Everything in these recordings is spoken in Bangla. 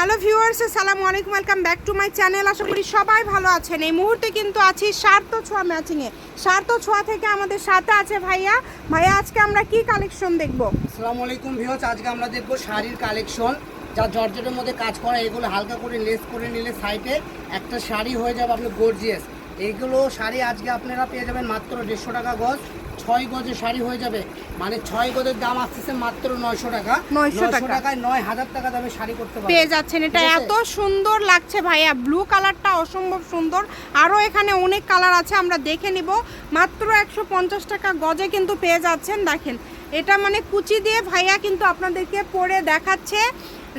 হ্যালো ভিউয়ার্স, আসসালামু আলাইকুম, welcome back to my channel. আশা করি সবাই ভালো আছেন। এই মুহূর্তে কিন্তু আছি সার্থ ছোঁয়া ম্যাচিংয়ে। সার্থ ছোঁয়া থেকে আমাদের সাথে আছে ভাইয়া। ভাইয়া, আজকে আমরা কি কালেকশন দেখব? আসসালামু আলাইকুম ভিউয়ার্স, আজকে আমরা দেখব শাড়ির কালেকশন। যা জর্জেটের মধ্যে কাজ করা, এগুলো হালকা করে লেস করে নিলে সাইডে একটা শাড়ি হয়ে যাবে আপনি গর্জিয়াস এইগুলো শাড়ি আজকে আপনারা পেয়ে যাবেন মাত্র দেড়শো টাকা গজ। ছয় গজে শাড়ি হয়ে যাবে। মানে ছয় গজের দাম আসতেছে মাত্র নয়শো টাকা। 900 টাকা। টাকায় নয় হাজার টাকা দামে শাড়ি করতে পেয়ে যাচ্ছেন। এটা এত সুন্দর লাগছে ভাইয়া। ব্লু কালারটা অসম্ভব সুন্দর। আরও এখানে অনেক কালার আছে আমরা দেখে নিব। মাত্র একশো পঞ্চাশ টাকা গজে কিন্তু পেয়ে যাচ্ছেন। দেখেন এটা মানে কুচি দিয়ে ভাইয়া কিন্তু আপনাদেরকে পরে দেখাচ্ছে।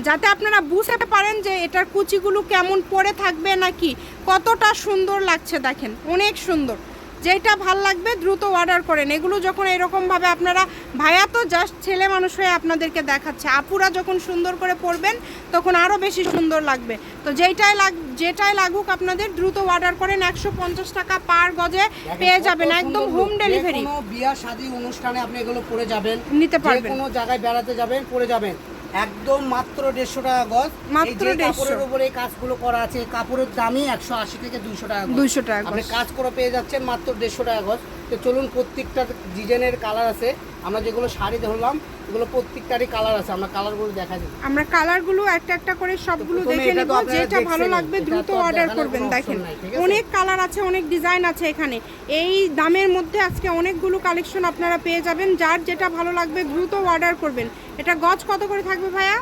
যাতে আপনারা বুঝতে পারেন যে এটার কুচিগুলো কেমন পরে থাকবে নাকি কতটা সুন্দর লাগছে দেখেন অনেক সুন্দর। যেটা ভালো লাগবে দ্রুত অর্ডার করেন। এগুলো যখন এরকমভাবে আপনারা ভাইয়া তো জাস্ট ছেলে মানুষ হয়ে আপনাদেরকে দেখাচ্ছে। আপুরা যখন সুন্দর করে পরবেন তখন আরও বেশি সুন্দর লাগবে। তো যেটাই লাগ যেটাই লাগুক আপনাদের দ্রুত অর্ডার করেন। একশো পঞ্চাশ টাকা পার গজে পেয়ে যাবেন। একদম হোম ডেলিভারি বিয়া শাদী অনুষ্ঠানে আপনি এগুলো পরে যাবেন। নিতে পারবেন। কোনো জায়গায় বেড়াতে যাবেন পরে যাবেন। একদম মাত্র দেড়শো টাকা গজ। মাত্র এই যে 150 কাপড়ের উপরে এই কাজগুলো করা আছে কাপড়ের দামই একশো আশি থেকে দুইশো টাকা দুইশো টাকা। আপনি কাজ করে পেয়ে যাচ্ছেন মাত্র দেড়শো টাকা গজ। তো চলুন প্রত্যেকটা ডিজাইনের কালার আছে। আমরা যেগুলো শাড়ি ধরলাম এগুলো প্রত্যেকটারই কালার আছে আমরা কালারগুলো দেখা যাবে আমরা কালারগুলো একটা একটা করে সবগুলো দেখে নেব যেটা ভালো লাগবে দ্রুত অর্ডার করবেন দেখেন? অনেক কালার আছে অনেক ডিজাইন আছে এখানে। এই দামের মধ্যে আজকে অনেকগুলো কালেকশন আপনারা পেয়ে যাবেন যার যেটা ভালো লাগবে দ্রুত অর্ডার করবেন। এটা গজ কত করে থাকবে ভাইয়া?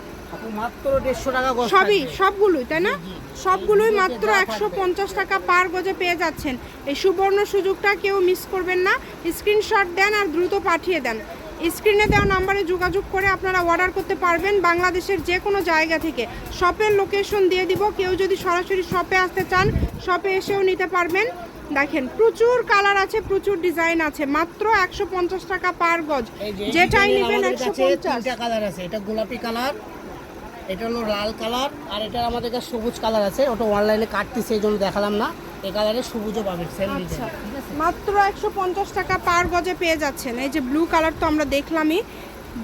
সবই সবগুলোই তাই না। সবগুলোই মাত্র একশো পঞ্চাশ টাকা পার গজে পেয়ে যাচ্ছেন। এই সুবর্ণ সুযোগটা কেউ মিস করবেন না। স্ক্রিনশট দেন আর দ্রুত পাঠিয়ে দেন। স্ক্রিনে দেওয়া নাম্বারে যোগাযোগ করে আপনারা অর্ডার করতে পারবেন বাংলাদেশের যে কোনো জায়গা থেকে। শপের লোকেশন দিয়ে দিব। কেউ যদি সরাসরি শপে আসতে চান শপে এসেও নিতে পারবেন। দেখেন প্রচুর কালার আছে প্রচুর ডিজাইন আছে। মাত্র একশো পঞ্চাশ টাকা পার গজ। যেটাই নেবেন একশো পঞ্চাশ। কালার আছে। এটা গোলাপি কালার এটা হলো লাল কালার আর এটা আমাদের কাছে সবুজ কালার আছে। ওটা অনলাইনে কাটতেছে এই জন্য দেখালাম না। এই কালারে সবুজও পাবেন সেম আচ্ছা। মাত্র একশো পঞ্চাশ টাকা পার গজে পেয়ে যাচ্ছেন। এই যে ব্লু কালার তো আমরা দেখলামই।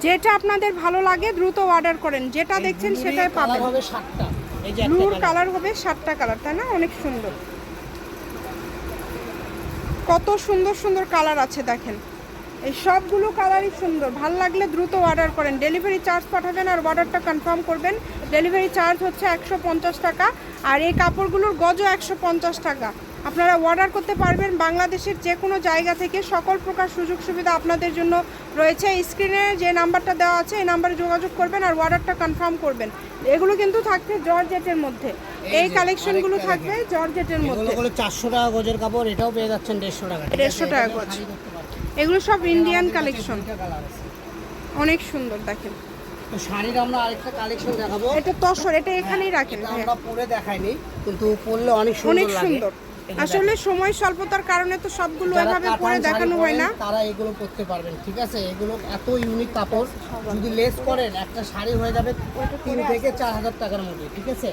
যেটা আপনাদের ভালো লাগে দ্রুত অর্ডার করেন। যেটা দেখছেন সেটাই পাবেন। হবে সাতটা। এই যে একটা ব্লুর কালার কালার হবে সাতটা কালার তাই না? অনেক সুন্দর। কত সুন্দর সুন্দর কালার আছে দেখেন। এই সবগুলো কালারই সুন্দর। ভালো লাগলে দ্রুত অর্ডার করেন। ডেলিভারি চার্জ পাঠাবেন আর অর্ডারটা কনফার্ম করবেন। ডেলিভারি চার্জ হচ্ছে একশো পঞ্চাশ টাকা আর এই কাপড়গুলোর গজও একশো পঞ্চাশ টাকা। আপনারা অর্ডার করতে পারবেন বাংলাদেশের যে কোনো জায়গা থেকে। সকল প্রকার সুযোগ সুবিধা আপনাদের জন্য রয়েছে। স্ক্রিনে যে নাম্বারটা দেওয়া আছে এই নাম্বারে যোগাযোগ করবেন আর অর্ডারটা কনফার্ম করবেন। এগুলো কিন্তু থাকছে জর্জেটের মধ্যে। এই কালেকশনগুলো থাকবে জর্জেটের মধ্যে। চারশো টাকা গজের কাপড় এটাও পেয়ে যাচ্ছেন দেড়শো টাকা? 150 টাকা গজ। এগুলো সব ইন্ডিয়ান কালেকশন। অনেক সুন্দর দেখেন। তো শাড়ির আমরা আরেকটা কালেকশন দেখাবো। এটা তসর এটা এখানেই রাখেন আমরা পরে দেখাইনি কিন্তু পরলে অনেক সুন্দর লাগে। আসলে সময় স্বল্পতার কারণে তো সবগুলো এভাবে পরে দেখানো হয় না। তারা এগুলো পরতে পারবেন ঠিক আছে? এগুলো এত ইউনিক কাপড় যদি লেস করেন একটা শাড়ি হয়ে যাবে তিন থেকে চার হাজার টাকার মধ্যে ঠিক আছে?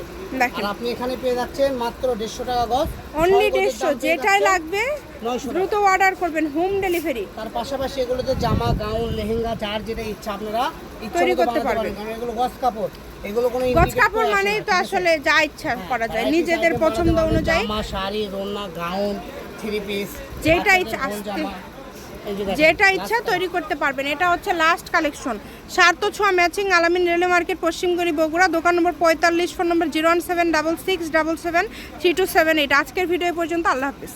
আর আপনি এখানে পেয়ে যাচ্ছেন মাত্র দেড়শো টাকা গজ অনলি দেড়শো যেটাই লাগবে 900 টাকা। দ্রুত অর্ডার করবেন হোম ডেলিভারি তার পাশাপাশি এগুলোতে জামা গাউন লেহেঙ্গা যার যেটা ইচ্ছা আপনারা তৈরি করতে পারবেন। কারণ এগুলো গজ কাপড়। এগুলো কোনো গজ কাপড় মানেই তো আসলে যা ইচ্ছা করা যায়। নিজেদের পছন্দ অনুযায়ী। জামা শাড়ি রোনা গাউন থ্রি পিস যেটা ইচ্ছা আসতে যেটা ইচ্ছা তৈরি করতে পারবেন। এটা হচ্ছে লাস্ট কালেকশন সার্থ ছোঁয়া ম্যাচিং আলামিন রেলওয়ে মার্কেট পশ্চিমগড়ি বগুড়া দোকান নম্বর পঁয়তাল্লিশ phone number zero one seven double six double seven three two seven eight. আজকের ভিডিও পর্যন্ত আল্লাহ হাফিজ।